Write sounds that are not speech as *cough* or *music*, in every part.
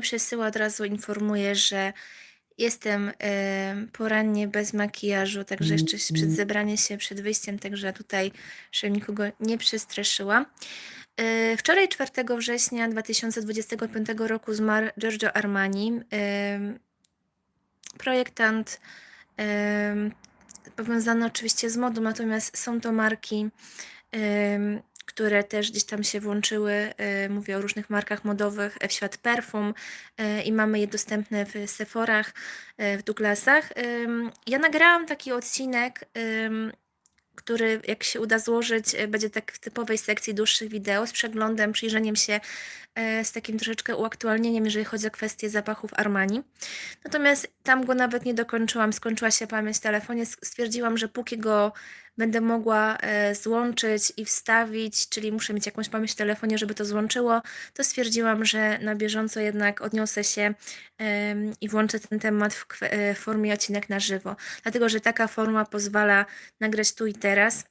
przesyła, od razu informuję, że jestem, yy, porannie bez makijażu, także jeszcze ś przed Mhm. zebraniem się, przed wyjściem, także tutaj żebym nikogo nie przestraszyła. Yy, wczoraj 4 września 2025 roku zmarł Giorgio Armani, yy, projektant, yy, powiązany oczywiście z modą, natomiast są to marki, yy, które też gdzieś tam się włączyły, yy, mówię o różnych markach modowych, w świat perfum, yy, i mamy je dostępne w Sephorach, yy, w Douglasach. Ja nagrałam taki odcinek, który jak się uda złożyć, będzie tak w typowej sekcji dłuższych wideo z przeglądem, przyjrzeniem się, z takim troszeczkę uaktualnieniem, jeżeli chodzi o kwestię zapachów Armani. Natomiast tam go nawet nie dokończyłam, skończyła się pamięć w telefonie, stwierdziłam, że póki go będę mogła, yy, złączyć i wstawić, czyli muszę mieć jakąś pamięć w telefonie, żeby to złączyło, to stwierdziłam, że na bieżąco jednak odniosę się, i włączę ten temat yy, w formie odcinek na żywo. Dlatego, że taka forma pozwala nagrać tu i teraz,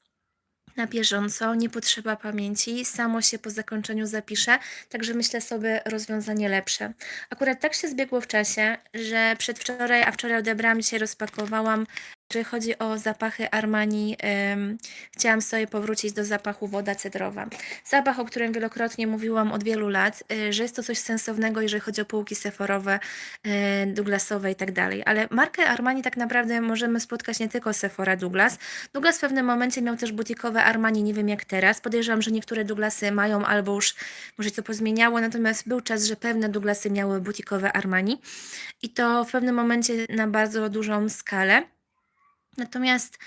na bieżąco, nie potrzeba pamięci, samo się po zakończeniu zapisze, także myślę sobie rozwiązanie lepsze. Akurat tak się zbiegło w czasie, że przedwczoraj, a wczoraj odebrałam, dzisiaj rozpakowałam, jeżeli chodzi o zapachy Armani, ym, chciałam sobie powrócić do zapachu woda cedrowa. Zapach, o którym wielokrotnie mówiłam od wielu lat, yy, że jest to coś sensownego, jeżeli chodzi o półki sephorowe, yy, douglasowe i tak dalej, ale markę Armani tak naprawdę możemy spotkać nie tylko Sephora Douglas. Douglas w pewnym momencie miał też butikowe Armani, nie wiem jak teraz. Podejrzewam, że niektóre Douglasy mają albo już może to pozmieniało, natomiast był czas, że pewne Douglasy miały butikowe Armani i to w pewnym momencie na bardzo dużą skalę. Natomiast,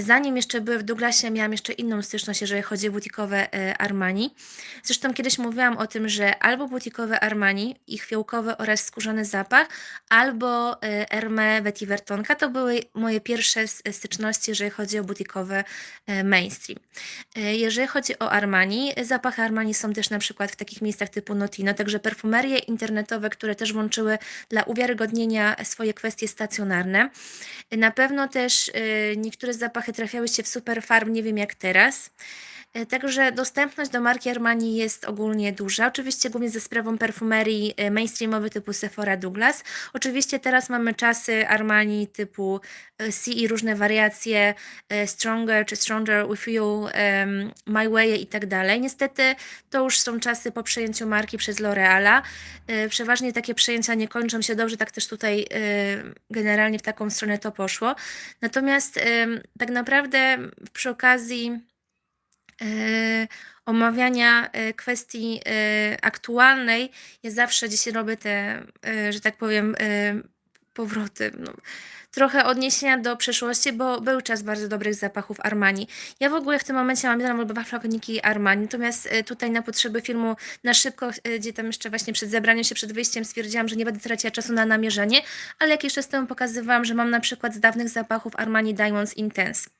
zanim jeszcze były w Douglasie, miałam jeszcze inną styczność, jeżeli chodzi o butikowe, yy, Armani. Zresztą kiedyś mówiłam o tym, że albo butikowe Armani, ich fiołkowy oraz skórzany zapach, albo, yy, Hermès Vetiver Tonka. To były moje pierwsze styczności, jeżeli chodzi o butikowy, yy, mainstream. Jeżeli chodzi o Armani, zapachy Armani są też na przykład w takich miejscach typu Notino, także perfumerie internetowe, które też włączyły dla uwiarygodnienia swoje kwestie stacjonarne. Na pewno też, niektóre zapachy trafiały się w Superfarm, nie wiem jak teraz. Yy, także dostępność do marki Armani jest ogólnie duża, oczywiście głównie za sprawą perfumerii, yy, mainstreamowej typu Sephora Douglas. Oczywiście teraz mamy czasy Armani typu, yy, C i różne wariacje, Stronger czy Stronger with You, My Way i tak dalej. Niestety to już są czasy po przejęciu marki przez L'Oréala. Yy, przeważnie takie przejęcia nie kończą się dobrze, tak też tutaj, generalnie w taką stronę to poszło. Natomiast, tak naprawdę przy okazji, yy, omawiania, yy, kwestii, yy, aktualnej, ja zawsze gdzieś robię te, że tak powiem, powroty, no, trochę odniesienia do przeszłości, bo był czas bardzo dobrych zapachów Armani. Ja w ogóle w tym momencie mam 2 flakonniki Armani, natomiast, yy, tutaj na potrzeby filmu na szybko, yy, gdzie tam jeszcze właśnie przed zebraniem się, przed wyjściem stwierdziłam, że nie będę traciła czasu na namierzenie, ale jakiś czas temu pokazywałam, że mam na przykład z dawnych zapachów Armani Diamonds Intense.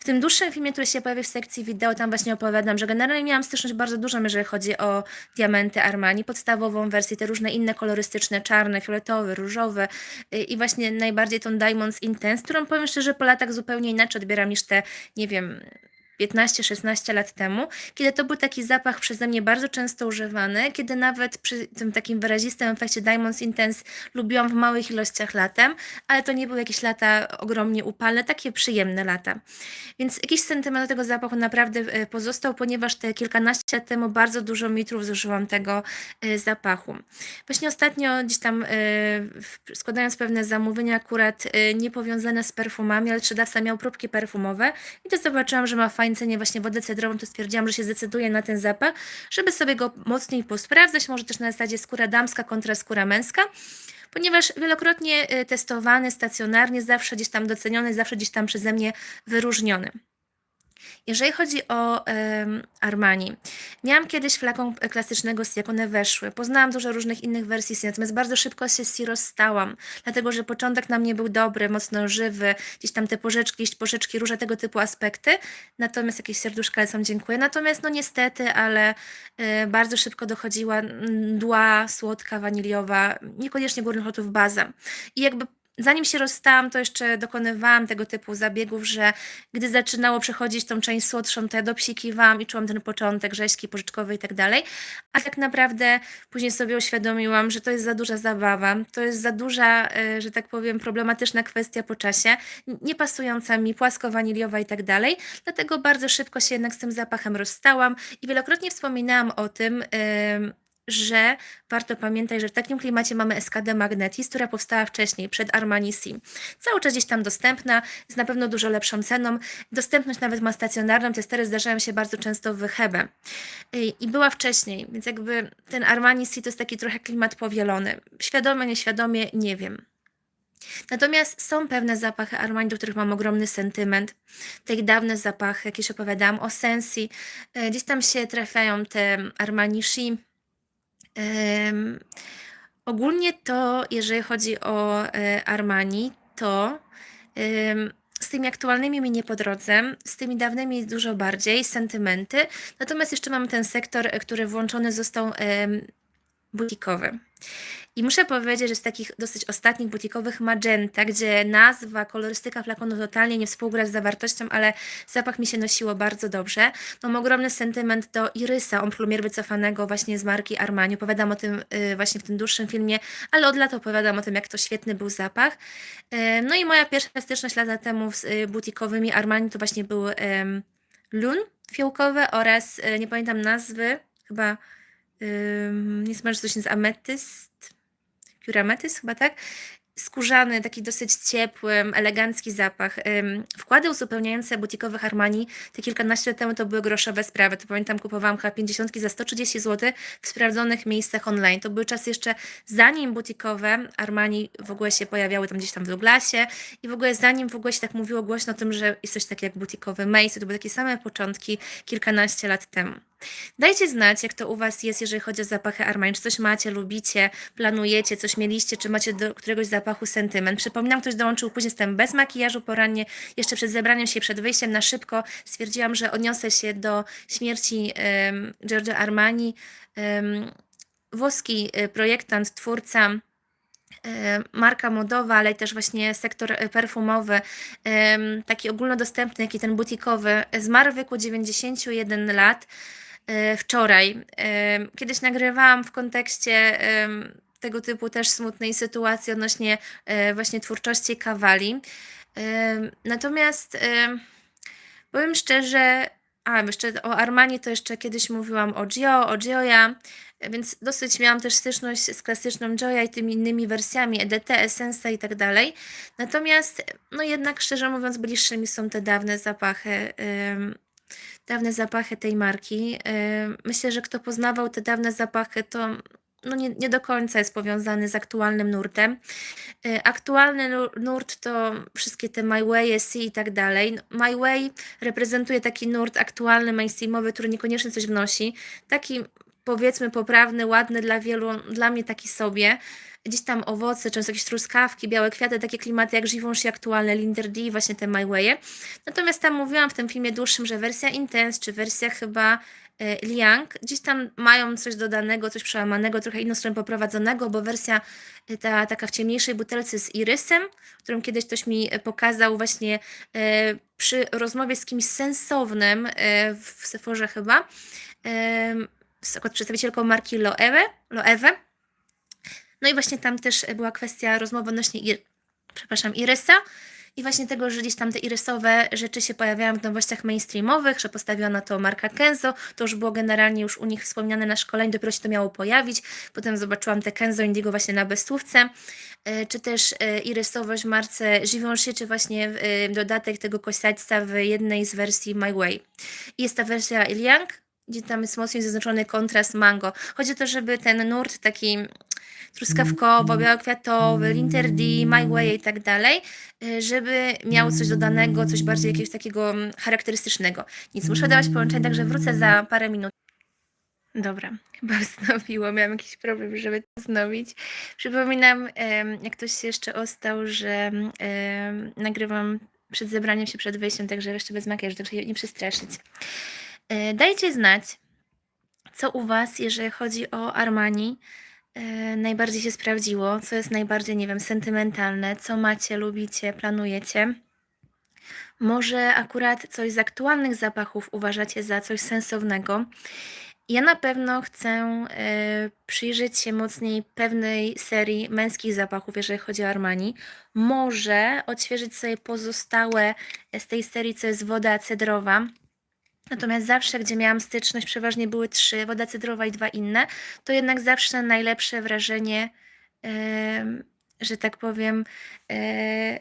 W tym dłuższym filmie, który się pojawi w sekcji wideo, tam właśnie opowiadam, że generalnie miałam styczność bardzo dużą, jeżeli chodzi o diamenty Armani, podstawową wersję, te różne inne kolorystyczne, czarne, fioletowe, różowe, yy, i właśnie najbardziej tą Diamonds Intense, którą powiem szczerze, po latach zupełnie inaczej odbieram niż te, nie wiem, 15-16 lat temu, kiedy to był taki zapach przeze mnie bardzo często używany, kiedy nawet przy tym takim wyrazistym efekcie Diamonds Intense lubiłam w małych ilościach latem, ale to nie były jakieś lata ogromnie upalne, takie przyjemne lata. Więc jakiś sentyment do tego zapachu naprawdę, yy, pozostał, ponieważ te kilkanaście lat temu bardzo dużo litrów zużyłam tego, yy, zapachu. Właśnie ostatnio gdzieś tam, w składając pewne zamówienia akurat, yy, niepowiązane z perfumami, ale sprzedawca miał próbki perfumowe i to zobaczyłam, że ma w fajnej cenie właśnie wodę cedrową, to stwierdziłam, że się zdecyduję na ten zapach, żeby sobie go mocniej posprawdzać, może też na zasadzie skóra damska kontra skóra męska, ponieważ wielokrotnie, yy, testowany stacjonarnie, zawsze gdzieś tam doceniony, zawsze gdzieś tam przeze mnie wyróżniony. Jeżeli chodzi o, Armani, miałam kiedyś flakon klasycznego C, jak one weszły. Poznałam dużo różnych innych wersji C, natomiast bardzo szybko się z rozstałam, dlatego że początek na mnie był dobry, mocno żywy, gdzieś tam te porzeczki, porzeczki, różne tego typu aspekty, natomiast jakieś serduszka lecą, dziękuję. Natomiast no niestety, ale, yy, bardzo szybko dochodziła mdła słodka, waniliowa, niekoniecznie górnych lotów baza. I jakby zanim się rozstałam, to jeszcze dokonywałam tego typu zabiegów, że gdy zaczynało przechodzić tą część słodszą, to ja dopsikiwałam i czułam ten początek rzeźki, pożyczkowy i tak dalej. A tak naprawdę później sobie uświadomiłam, że to jest za duża zabawa, to jest za duża, y, że tak powiem, problematyczna kwestia po czasie, n- nie pasująca mi, płasko-waniliowa i tak dalej. Dlatego bardzo szybko się jednak z tym zapachem rozstałam i wielokrotnie wspominałam o tym, ym, że warto pamiętać, że w takim klimacie mamy Escadę Magnetis, która powstała wcześniej, przed Armani Sim. Cały czas gdzieś tam dostępna, z na pewno dużo lepszą ceną. Dostępność nawet ma stacjonarną, te stery zdarzają się bardzo często w Hebe. I była wcześniej, więc jakby ten Armani Sim to jest taki trochę klimat powielony. Świadome, nieświadomie, nie wiem. Natomiast są pewne zapachy Armani, do których mam ogromny sentyment. Te dawne zapachy, jakieś opowiadałam o Sensi. E, Gdzieś tam się trafiają te Armani Shi. Ogólnie to, jeżeli chodzi o e, Armani, to z tymi aktualnymi mi nie po drodze, z tymi dawnymi dużo bardziej, sentymenty. Natomiast jeszcze mam ten sektor, e, który włączony został butikowy. I muszę powiedzieć, że z takich dosyć ostatnich butikowych Magenta, gdzie nazwa, kolorystyka flakonu totalnie nie współgra z zawartością, ale zapach mi się nosiło bardzo dobrze. Mam ogromny sentyment do Irysa, Omplumier wycofanego właśnie z marki Armani. Opowiadam o tym y, właśnie w tym dłuższym filmie, ale od lat opowiadam o tym, jak to świetny był zapach. Y, no i moja pierwsza styczność lata temu z y, butikowymi Armani to właśnie był ym, Lun fiołkowy oraz, nie pamiętam nazwy, chyba ym, smaży coś z ametyst, Purametyst chyba tak? Skórzany, taki dosyć ciepły, elegancki zapach. Wkłady uzupełniające butikowych Armani te kilkanaście lat temu to były groszowe sprawy. To pamiętam, kupowałam chyba 50 za 130 zł w sprawdzonych miejscach online. To były czasy jeszcze zanim butikowe Armani w ogóle się pojawiały tam gdzieś tam w Douglasie i w ogóle zanim w ogóle się tak mówiło głośno o tym, że jest coś takiego jak butikowy Macy. To były takie same początki kilkanaście lat temu. Dajcie znać, jak to u Was jest, jeżeli chodzi o zapachy Armani. Czy coś macie, lubicie, planujecie, coś mieliście, czy macie do któregoś zapachu sentyment. Przypominam, ktoś dołączył później, jestem bez makijażu porannie, jeszcze przed zebraniem się, przed wyjściem na szybko. Stwierdziłam, że odniosę się do śmierci um, Giorgio Armani. Um, włoski y, projektant, twórca, y, marka modowa, ale też właśnie sektor y, perfumowy, taki ogólnodostępny, jak i ten butikowy, zmarł w wieku 91 lat wczoraj. Ym, Kiedyś nagrywałam w kontekście ym, tego typu też smutnej sytuacji odnośnie y, właśnie twórczości Kawali. Natomiast powiem szczerze, a jeszcze o Armani to jeszcze kiedyś mówiłam o Gio, o Gioia, więc dosyć miałam też styczność z klasyczną Gioia i tymi innymi wersjami EDT, Essensa i tak dalej. Natomiast, no jednak szczerze mówiąc, bliższymi są te dawne zapachy. Dawne zapachy tej marki. Ym, Myślę, że kto poznawał te dawne zapachy, to no nie, nie do końca jest powiązany z aktualnym nurtem. Y, Aktualny nu- nurt to wszystkie te My Way, SC i tak dalej. My Way reprezentuje taki nurt aktualny, mainstreamowy, który niekoniecznie coś wnosi. Taki powiedzmy poprawny, ładny dla wielu, dla mnie taki sobie. Gdzieś tam owoce, często jakieś truskawki, białe kwiaty, takie klimaty jak Givenchy aktualne, Linder D, właśnie te My Way'e. Natomiast tam mówiłam w tym filmie dłuższym, że wersja Intense, czy wersja chyba e, Liang, gdzieś tam mają coś dodanego, coś przełamanego, trochę inną stronę poprowadzonego, bo wersja e, ta taka w ciemniejszej butelce z irysem, którą kiedyś ktoś mi e, pokazał właśnie przy rozmowie z kimś sensownym w Sephorze chyba, akurat przedstawicielką marki Loewe, Loewe. No i właśnie tam też była kwestia rozmowy odnośnie ir, przepraszam, irysa i właśnie tego, że gdzieś tam te irysowe rzeczy się pojawiają w nowościach mainstreamowych, że postawiła na to marka Kenzo, to już było generalnie już u nich wspomniane na szkoleniu, dopiero się to miało pojawić, potem zobaczyłam te Kenzo Indigo właśnie na bezstówce, e, czy też e, irysowość w marce Givenchy, czy właśnie e, dodatek tego kośsadźca w jednej z wersji My Way. Jest ta wersja Iliang, gdzie tam jest mocniej zaznaczony kontrast mango. Chodzi o to, żeby ten nurt taki truskawkowo, białokwiatowy, Linter D, My Way i tak dalej, y, żeby miał coś dodanego, coś bardziej jakiegoś takiego mm, charakterystycznego. Nic, muszę dawać połączenie, także wrócę za parę minut. Dobra, *laughs* chyba wznowiło. Miałam jakiś problem, żeby to wznowić. Przypominam, jak ktoś się jeszcze ostał, że nagrywam przed zebraniem się, przed wyjściem, także jeszcze bez makijażu, także się nie przestraszyć. E, Dajcie znać, co u Was, jeżeli chodzi o Armani. e, najbardziej się sprawdziło, co jest najbardziej, nie wiem, sentymentalne, co macie, lubicie, planujecie. Może akurat coś z aktualnych zapachów uważacie za coś sensownego. Ja na pewno chcę e, przyjrzeć się mocniej pewnej serii męskich zapachów, jeżeli chodzi o Armani. Może odświeżyć sobie pozostałe z tej serii, co jest woda cedrowa. Natomiast zawsze, gdzie miałam styczność, przeważnie były trzy, woda cedrowa i dwa inne, to jednak zawsze najlepsze wrażenie, em, że tak powiem, e,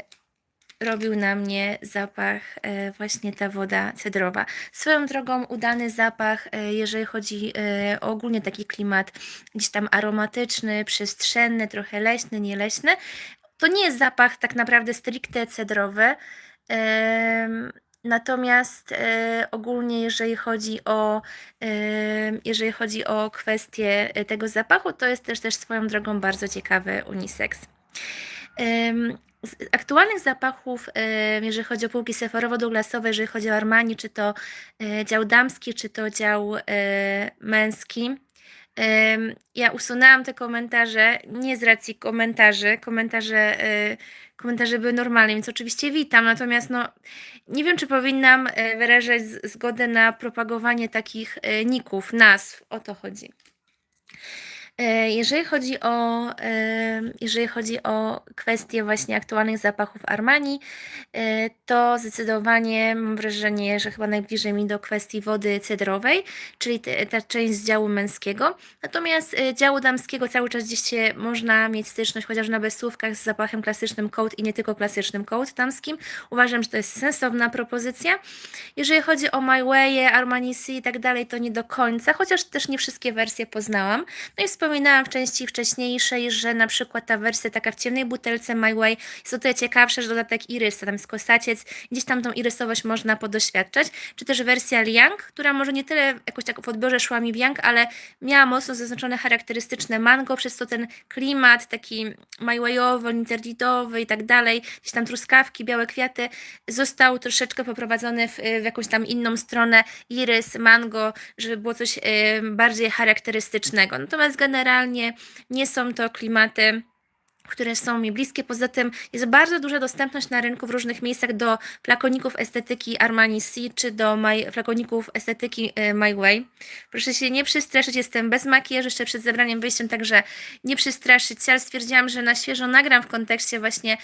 robił na mnie zapach e, właśnie ta woda cedrowa. Swoją drogą udany zapach, e, jeżeli chodzi o ogólnie taki klimat gdzieś tam aromatyczny, przestrzenny, trochę leśny, nieleśny. To nie jest zapach tak naprawdę stricte cedrowy. Natomiast e, ogólnie, jeżeli chodzi o, e, jeżeli chodzi o kwestię e, tego zapachu, to jest też, też swoją drogą bardzo ciekawy unisex. Em, z aktualnych zapachów, em, jeżeli chodzi o półki seforowo-douglasowe, jeżeli chodzi o Armani, czy to e, dział damski, czy to dział e, męski, ja usunęłam te komentarze nie z racji komentarzy. Komentarze, e, komentarze były normalne, więc oczywiście witam. Natomiast no, nie wiem, czy powinnam e, wyrażać zgodę na propagowanie takich e, ników, nazw. O to chodzi. E, Jeżeli chodzi o, e, jeżeli chodzi o kwestie właśnie aktualnych zapachów Armani, e, to zdecydowanie mam wrażenie, że chyba najbliżej mi do kwestii wody cedrowej, czyli ta część z działu męskiego. Natomiast działu damskiego cały czas gdzieś się można mieć styczność, chociaż na bezsłówkach z zapachem klasycznym coat i nie tylko klasycznym coat damskim. Uważam, że to jest sensowna propozycja. Jeżeli chodzi o My Way, Armani C i tak dalej, to nie do końca, chociaż też nie wszystkie wersje poznałam. No i wspominałam w części wcześniejszej, że na przykład ta wersja taka w ciemnej butelce My Way jest o tyle ciekawsza, że dodatek irysa, tam jest kosaciec, gdzieś tam tą irysowość można podoświadczać, czy też wersja Liang, która może nie tyle jakoś tak w odbiorze szła mi w Yang, ale miała mocno zaznaczone charakterystyczne mango, przez to ten klimat taki My Wayowy, interditowy i tak dalej, gdzieś tam truskawki, białe kwiaty, został troszeczkę poprowadzony w, w jakąś tam inną stronę, irys, mango, żeby było coś y, bardziej charakterystycznego. Natomiast generalnie nie są to klimaty które są mi bliskie. Poza tym jest bardzo duża dostępność na rynku w różnych miejscach do flakoników estetyki Armani C czy do my, flakoników estetyki y, My Way. Proszę się nie przestraszyć, jestem bez makijażu jeszcze przed zebraniem wyjściem, także nie przestraszyć się, ale stwierdziłam, że na świeżo nagram w kontekście właśnie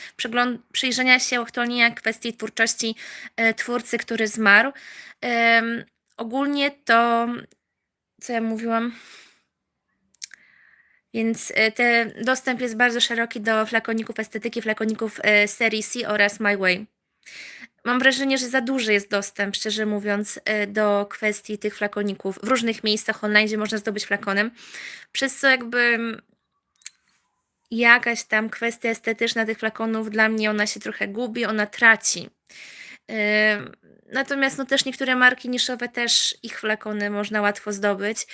przyjrzenia się, uaktualnienia kwestii twórczości y, twórcy, który zmarł. Ogólnie to, co ja mówiłam, więc e, ten dostęp jest bardzo szeroki do flakoników estetyki, flakoników e, serii C oraz My Way. Mam wrażenie, że za duży jest dostęp, szczerze mówiąc, e, do kwestii tych flakoników w różnych miejscach online, gdzie można zdobyć flakonem, przez co jakby jakaś tam kwestia estetyczna tych flakonów dla mnie ona się trochę gubi, ona traci. Natomiast no też niektóre marki niszowe też ich flakony można łatwo zdobyć,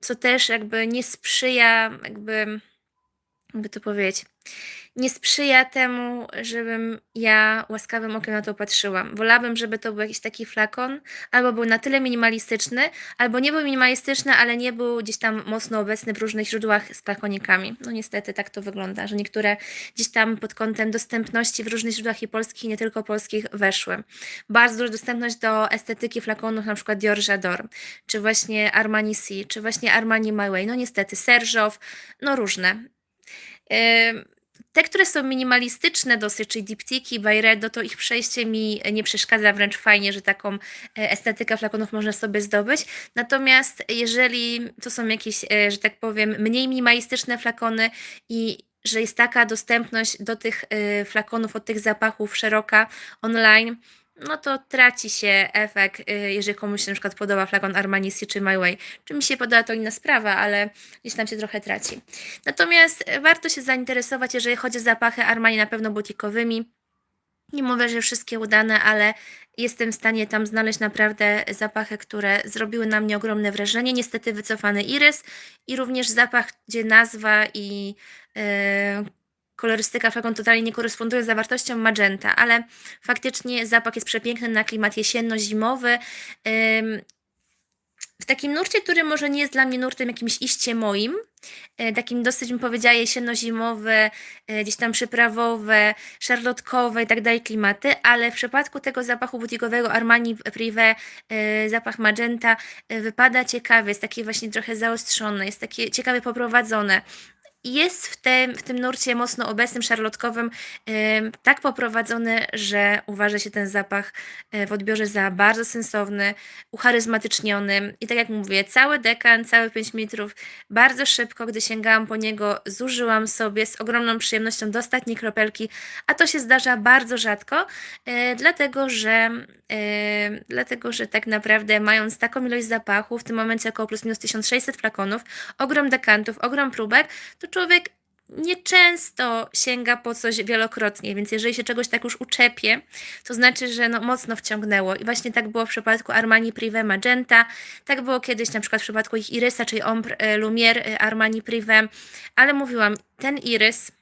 co też jakby nie sprzyja, jakby, jakby to powiedzieć, nie sprzyja temu, żebym ja łaskawym okiem na to patrzyłam. Wolałabym, żeby to był jakiś taki flakon, albo był na tyle minimalistyczny, albo nie był minimalistyczny, ale nie był gdzieś tam mocno obecny w różnych źródłach z flakonikami. No niestety tak to wygląda, że niektóre gdzieś tam pod kątem dostępności w różnych źródłach i polskich, i nie tylko polskich weszły. Bardzo duża dostępność do estetyki flakonów, na przykład Dior J'adore, czy właśnie Armani C, czy właśnie Armani My Way. No niestety, Serżow, no różne. Ym, te, które są minimalistyczne dosyć, czyli diptyki, Byredo, to ich przejście mi nie przeszkadza, wręcz fajnie, że taką e, estetykę flakonów można sobie zdobyć. Natomiast jeżeli to są jakieś, e, że tak powiem, mniej minimalistyczne flakony i że jest taka dostępność do tych e, flakonów, od tych zapachów szeroka online, no to traci się efekt, y, jeżeli komuś się na przykład podoba flakon Armani C czy My Way. Czy mi się podoba, to inna sprawa, ale gdzieś tam się trochę traci. Natomiast warto się zainteresować, jeżeli chodzi o zapachy Armani, na pewno butikowymi. Nie mówię, że wszystkie udane, ale jestem w stanie tam znaleźć naprawdę zapachy, które zrobiły na mnie ogromne wrażenie. Niestety wycofany irys i również zapach, gdzie nazwa i e, kolorystyka flakon totalnie nie koresponduje z zawartością magenta, ale faktycznie zapach jest przepiękny na klimat jesienno-zimowy. W takim nurcie, który może nie jest dla mnie nurtem jakimś iście moim, e, takim dosyć bym powiedziała jesienno-zimowe, e, gdzieś tam przyprawowe, szarlotkowe i tak dalej klimaty, ale w przypadku tego zapachu butikowego Armani Privé, e, zapach magenta wypada ciekawie, jest takie właśnie trochę zaostrzone, jest takie ciekawie poprowadzone. Jest w tym, w tym nurcie mocno obecnym, szarlotkowym, tak poprowadzony, że uważa się ten zapach e, w odbiorze za bardzo sensowny, ucharyzmatyczniony. I tak jak mówię, cały dekan, całe 5 metrów, bardzo szybko, gdy sięgałam po niego, zużyłam sobie z ogromną przyjemnością do ostatniej kropelki, a to się zdarza bardzo rzadko, e, dlatego że, dlatego że tak naprawdę mając taką ilość zapachów, w tym momencie około plus minus 1600 flakonów, ogrom dekantów, ogrom próbek, to człowiek nieczęsto sięga po coś wielokrotnie, więc jeżeli się czegoś tak już uczepie, to znaczy, że no mocno wciągnęło. I właśnie tak było w przypadku Armani Privé Magenta, tak było kiedyś na przykład w przypadku ich irysa, czyli Ombre Lumière e, Armani Privé, ale mówiłam, ten irys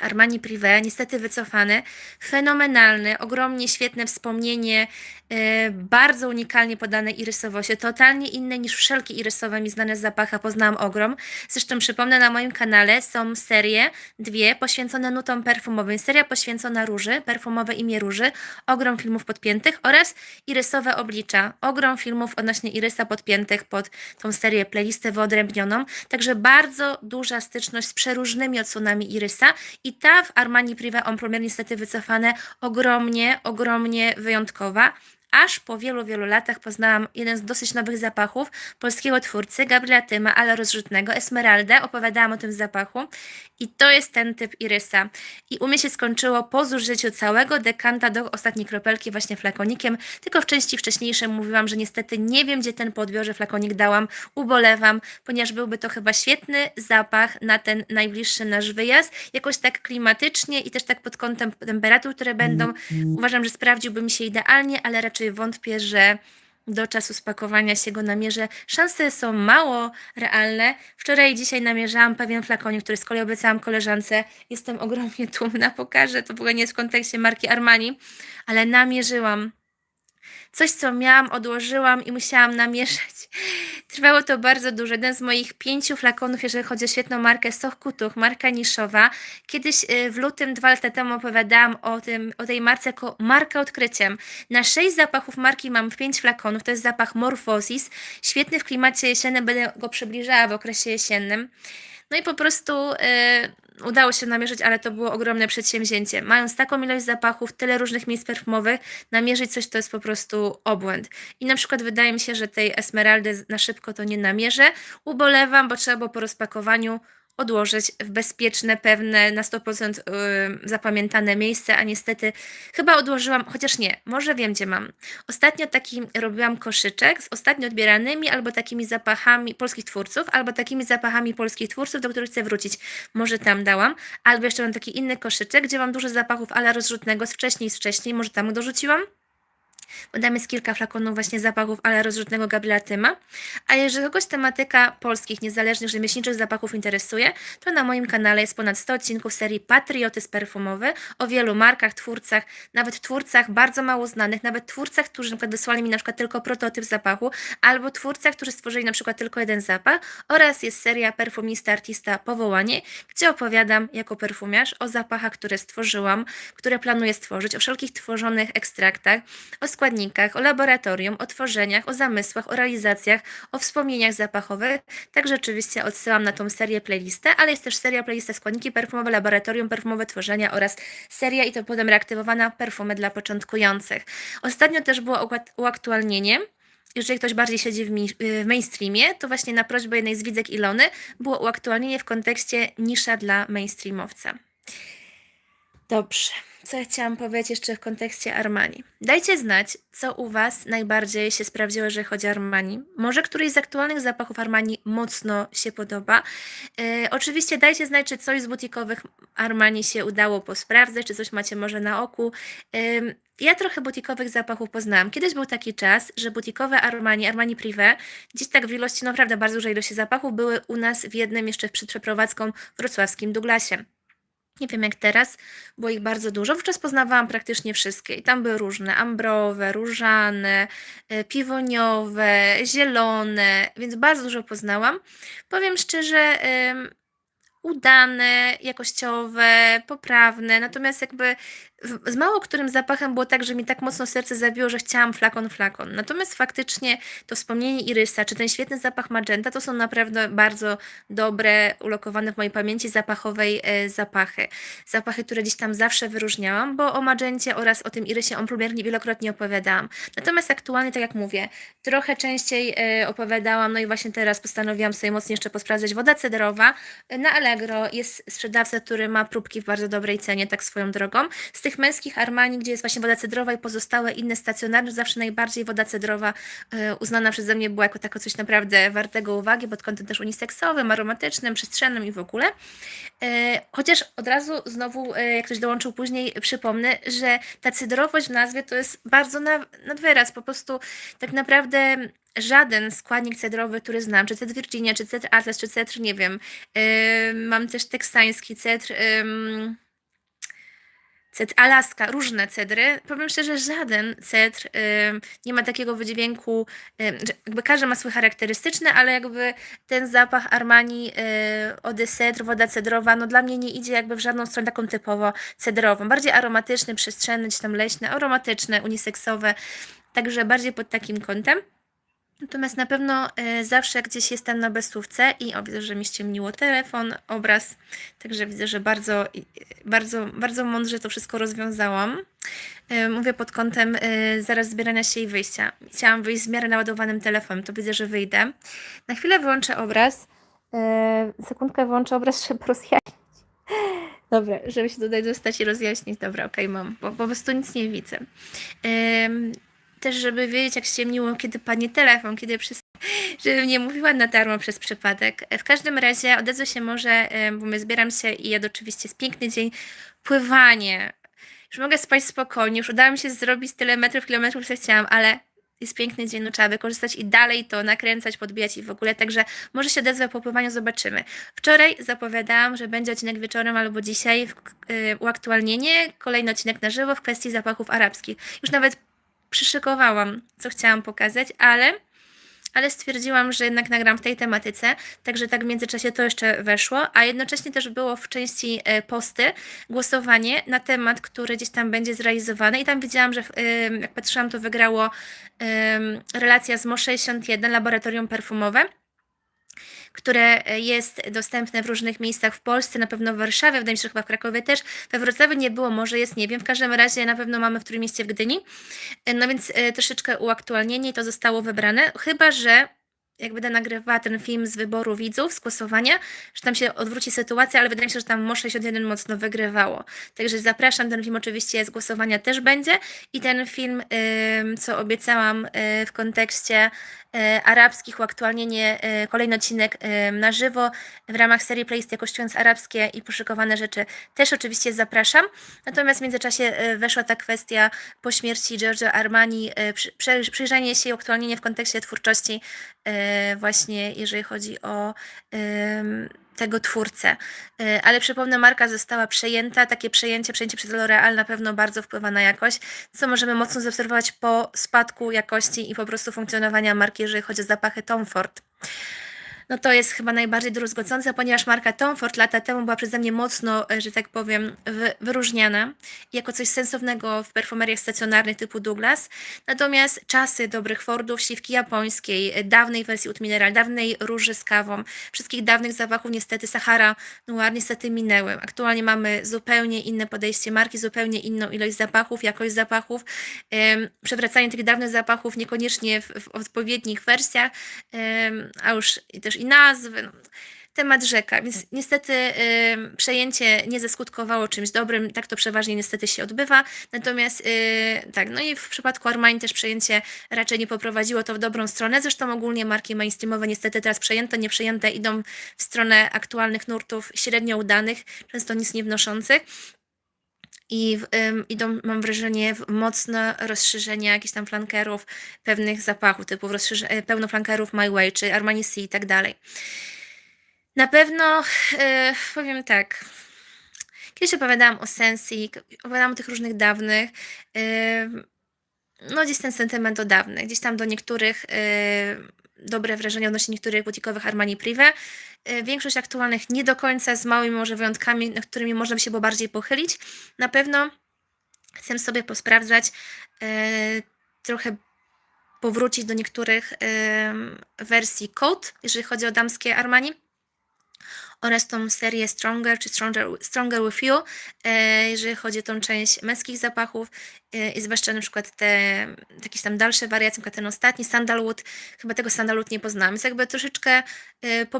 Armani Privé, niestety wycofany, fenomenalny, ogromnie świetne wspomnienie, e, bardzo unikalnie podane irysowości, totalnie inne niż wszelkie irysowe mi znane z zapacha, poznałam ogrom. Zresztą przypomnę, na moim kanale są serie, dwie, poświęcone nutom perfumowym. Seria poświęcona róży, perfumowe imię róży, ogrom filmów podpiętych oraz irysowe oblicza, ogrom filmów odnośnie irysa podpiętych pod tą serię playlistę wyodrębnioną. Także bardzo duża styczność z przeróżnymi odsłonami irysa i ta w Armani Privé en Premier niestety wycofane ogromnie, ogromnie wyjątkowa. Aż po wielu, wielu latach poznałam jeden z dosyć nowych zapachów polskiego twórcy, Gabriela Tyma, ale rozrzutnego, Esmeraldę. Opowiadałam o tym zapachu i to jest ten typ irysa. I u mnie się skończyło po zużyciu całego dekanta do ostatniej kropelki właśnie flakonikiem, tylko w części wcześniejszej mówiłam, że niestety nie wiem, gdzie ten po odbiorze flakonik dałam, ubolewam, ponieważ byłby to chyba świetny zapach na ten najbliższy nasz wyjazd, jakoś tak klimatycznie i też tak pod kątem temperatur, które będą. Uważam, że sprawdziłby mi się idealnie, ale raczej wątpię, że do czasu spakowania się go namierzę. Szanse są mało realne. Wczoraj i dzisiaj namierzałam pewien flakonik, który z kolei obiecałam koleżance. Jestem ogromnie dumna, *laughs* pokażę. To w ogóle nie jest w kontekście marki Armani, ale namierzyłam. Coś, co miałam, odłożyłam i musiałam namieszać. Trwało to bardzo dużo. Jeden z moich pięciu flakonów, jeżeli chodzi o świetną markę Sochkutuch, marka niszowa. Kiedyś y, w lutym, dwa lata temu opowiadałam o, tym, o tej marce jako marka odkryciem. Na sześć zapachów marki mam pięć flakonów. To jest zapach Morphosis. Świetny w klimacie jesiennym, będę go przybliżała w okresie jesiennym. No i po prostu y, udało się namierzyć, ale to było ogromne przedsięwzięcie. Mając taką ilość zapachów, tyle różnych miejsc perfumowych, namierzyć coś to jest po prostu obłęd. I na przykład wydaje mi się, że tej Esmeraldy na szybko to nie namierzę. Ubolewam, bo trzeba było po rozpakowaniu odłożyć w bezpieczne, pewne, na 100% yy, zapamiętane miejsce, a niestety chyba odłożyłam, chociaż nie, może wiem gdzie mam. Ostatnio taki robiłam koszyczek z ostatnio odbieranymi albo takimi zapachami polskich twórców, albo takimi zapachami polskich twórców, do których chcę wrócić. Może tam dałam, albo jeszcze mam taki inny koszyczek, gdzie mam dużo zapachów ale rozrzutnego z wcześniej, z wcześniej, może tam dorzuciłam. Bo tam jest kilka flakonów właśnie zapachów, ale rozrzutnego Gabriela Tyma. A jeżeli kogoś tematyka polskich, niezależnych, rzemieślniczych zapachów interesuje, to na moim kanale jest ponad 100 odcinków serii Patriotyzm Perfumowy o wielu markach, twórcach, nawet twórcach bardzo mało znanych, nawet twórcach, którzy na przykład wysłali mi na przykład tylko prototyp zapachu, albo twórcach, którzy stworzyli na przykład tylko jeden zapach oraz jest seria Perfumista Artista Powołanie, gdzie opowiadam jako perfumiarz o zapachach, które stworzyłam, które planuję stworzyć, o wszelkich tworzonych ekstraktach, o składnikach, o laboratorium, o tworzeniach, o zamysłach, o realizacjach, o wspomnieniach zapachowych. Także oczywiście odsyłam na tą serię playlistę, ale jest też seria playlista składniki perfumowe, laboratorium, perfumowe tworzenia oraz seria i to potem reaktywowana perfumy dla początkujących. Ostatnio też było uakt- uaktualnienie jeżeli ktoś bardziej siedzi w, mi- w mainstreamie, to właśnie na prośbę jednej z widzek Ilony było uaktualnienie w kontekście nisza dla mainstreamowca. Dobrze. Co ja chciałam powiedzieć jeszcze w kontekście Armani? Dajcie znać, co u Was najbardziej się sprawdziło, jeżeli chodzi o Armani. Może któryś z aktualnych zapachów Armani mocno się podoba. Yy, oczywiście dajcie znać, czy coś z butikowych Armani się udało posprawdzać, czy coś macie może na oku. Yy, ja trochę butikowych zapachów poznałam. Kiedyś był taki czas, że butikowe Armani, Armani Privé, gdzieś tak w ilości, naprawdę bardzo dużej ilości zapachów, były u nas w jednym jeszcze przed przeprowadzką wrocławskim Douglasie. Nie wiem jak teraz, było ich bardzo dużo. Wówczas poznawałam praktycznie wszystkie i tam były różne, ambrowe, różane, e, piwoniowe, zielone, więc bardzo dużo poznałam. Powiem szczerze, udane, jakościowe, poprawne, natomiast jakby z mało którym zapachem było tak, że mi tak mocno serce zabiło, że chciałam flakon, flakon. Natomiast faktycznie to wspomnienie irysa, czy ten świetny zapach magenta, to są naprawdę bardzo dobre, ulokowane w mojej pamięci zapachowej e, zapachy. Zapachy, które gdzieś tam zawsze wyróżniałam, bo o magencie oraz o tym irysie omplumiernie wielokrotnie opowiadałam. Natomiast aktualnie, tak jak mówię, trochę częściej e, opowiadałam, no i właśnie teraz postanowiłam sobie mocniej jeszcze posprawdzać woda cedrowa. Na Allegro jest sprzedawca, który ma próbki w bardzo dobrej cenie, tak swoją drogą. Z tych męskich Armani, gdzie jest właśnie woda cedrowa i pozostałe inne stacjonarne, zawsze najbardziej woda cedrowa e, uznana przeze mnie była jako tako coś naprawdę wartego uwagi, pod kątem też uniseksowym, aromatycznym, przestrzennym i w ogóle. E, chociaż od razu znowu, e, jak ktoś dołączył później, przypomnę, że ta cedrowość w nazwie to jest bardzo na, nad wyraz, po prostu tak naprawdę żaden składnik cedrowy, który znam, czy cedr Virginia, czy cedr Atlas, czy cedr, nie wiem, yy, mam też teksański cedr, yy, cedr Alaska, różne cedry. Powiem szczerze, żaden cedr yy, nie ma takiego wydźwięku, że jakby każdy ma swój charakterystyczny, ale jakby ten zapach Armani yy, Ody Cedr, woda cedrowa, no dla mnie nie idzie jakby w żadną stronę taką typowo cedrową. Bardziej aromatyczny, przestrzenny, czy tam leśny, aromatyczne, uniseksowe, także bardziej pod takim kątem. Natomiast na pewno y, zawsze gdzieś jestem na bezsłówce i o, widzę, że mi ściemniło telefon, obraz, także widzę, że bardzo, y, bardzo, bardzo mądrze to wszystko rozwiązałam. Y, mówię pod kątem zaraz zbierania się i wyjścia. Chciałam wyjść z miarę naładowanym telefonem, to widzę, że wyjdę. Na chwilę wyłączę obraz. Sekundkę wyłączę obraz, *laughs* żeby rozjaśnić. Dobra, żeby się tutaj dostać i rozjaśnić. Dobra, okej, okay, mam, bo po prostu nic nie widzę. Też, żeby wiedzieć, jak ściemniło, kiedy padnie telefon, kiedy przez... żebym nie mówiła na darmo przez przypadek. W każdym razie odezwę się może, bo my zbieram się i jadę oczywiście, jest piękny dzień, pływanie. Już mogę spać spokojnie, już udało mi się zrobić tyle metrów, kilometrów, ile chciałam, ale jest piękny dzień, no trzeba wykorzystać i dalej to nakręcać, podbijać i w ogóle, także może się odezwę po pływaniu, zobaczymy. Wczoraj zapowiadałam, że będzie odcinek wieczorem albo dzisiaj w, yy, uaktualnienie, kolejny odcinek na żywo w kwestii zapachów arabskich. Już nawet przyszykowałam, co chciałam pokazać, ale, ale stwierdziłam, że jednak nagram w tej tematyce, także tak w międzyczasie to jeszcze weszło, a jednocześnie też było w części e, posty głosowanie na temat, który gdzieś tam będzie zrealizowany i tam widziałam, że jak patrzyłam, to wygrało relacja z MO61, laboratorium perfumowe które e, jest dostępne w różnych miejscach w Polsce, na pewno w Warszawie, wydaje mi się, że chyba w Krakowie też. We Wrocławiu nie było, może jest, nie wiem. W każdym razie na pewno mamy w którym mieście w Gdyni. E, no więc e, troszeczkę uaktualnienie i to zostało wybrane. Chyba, że jak będę nagrywała ten film z wyboru widzów, z głosowania, że tam się odwróci sytuacja, ale wydaje mi się, że tam MO 61 mocno wygrywało. Także zapraszam, ten film oczywiście z głosowania też będzie i ten film, co obiecałam w kontekście E, arabskich, uaktualnienie, e, kolejny odcinek na żywo w ramach serii Playlist jakościując arabskie i poszykowane rzeczy też oczywiście zapraszam. Natomiast w międzyczasie weszła ta kwestia po śmierci Giorgio Armani, przyjrzenie się i uaktualnienie w kontekście twórczości właśnie jeżeli chodzi o tego twórcę. Y, ale przypomnę, marka została przejęta. Takie przejęcie, przejęcie przez L'Oreal na pewno bardzo wpływa na jakość, co możemy mocno zaobserwować po spadku jakości i po prostu funkcjonowania marki, jeżeli chodzi o zapachy Tom Ford no to jest chyba najbardziej druzgocące, ponieważ marka Tom Ford lata temu była przeze mnie mocno, e, że tak powiem, wyróżniana jako coś sensownego w perfumeriach stacjonarnych typu Douglas. Natomiast czasy dobrych Fordów, siwki japońskiej, e, dawnej wersji Ut Mineral, dawnej róży z kawą, wszystkich dawnych zapachów niestety Sahara Noir niestety minęły. Aktualnie mamy zupełnie inne podejście marki, zupełnie inną ilość zapachów, jakość zapachów, przewracanie tych dawnych zapachów niekoniecznie w, w odpowiednich wersjach, a już też i nazwy. No, temat rzeka, więc niestety y, przejęcie nie zaskutkowało czymś dobrym, tak to przeważnie niestety się odbywa. Natomiast y, tak, no i w przypadku Armani też przejęcie raczej nie poprowadziło to w dobrą stronę. Zresztą ogólnie marki mainstreamowe niestety teraz przejęte, nie przejęte idą w stronę aktualnych nurtów średnio udanych, często nic nie wnoszących. I ym, idą, mam wrażenie, w mocne rozszerzenie jakichś tam flankerów pewnych zapachów, typu rozszerze- pełno flankerów My Way, czy Armani C i tak dalej. Na pewno, yy, powiem tak, Kiedyś opowiadałam o Sensi, opowiadałam o tych różnych dawnych, ym, no gdzieś ten sentyment do dawnych, gdzieś tam do niektórych, yy, dobre wrażenie odnośnie niektórych butikowych Armani Privé. Yy, większość aktualnych nie do końca, z małymi może wyjątkami, nad którymi można by się było bardziej pochylić. Na pewno chcę sobie posprawdzać, yy, trochę powrócić do niektórych, wersji Code, jeżeli chodzi o damskie Armani oraz tą serię Stronger czy Stronger Stronger with You, yy, jeżeli chodzi o tą część męskich zapachów, yy, i zwłaszcza na przykład te jakieś tam dalsze wariacje, na przykład ten ostatni Sandalwood, chyba tego Sandalwood nie poznałam. Jest jakby troszeczkę, yy, poprze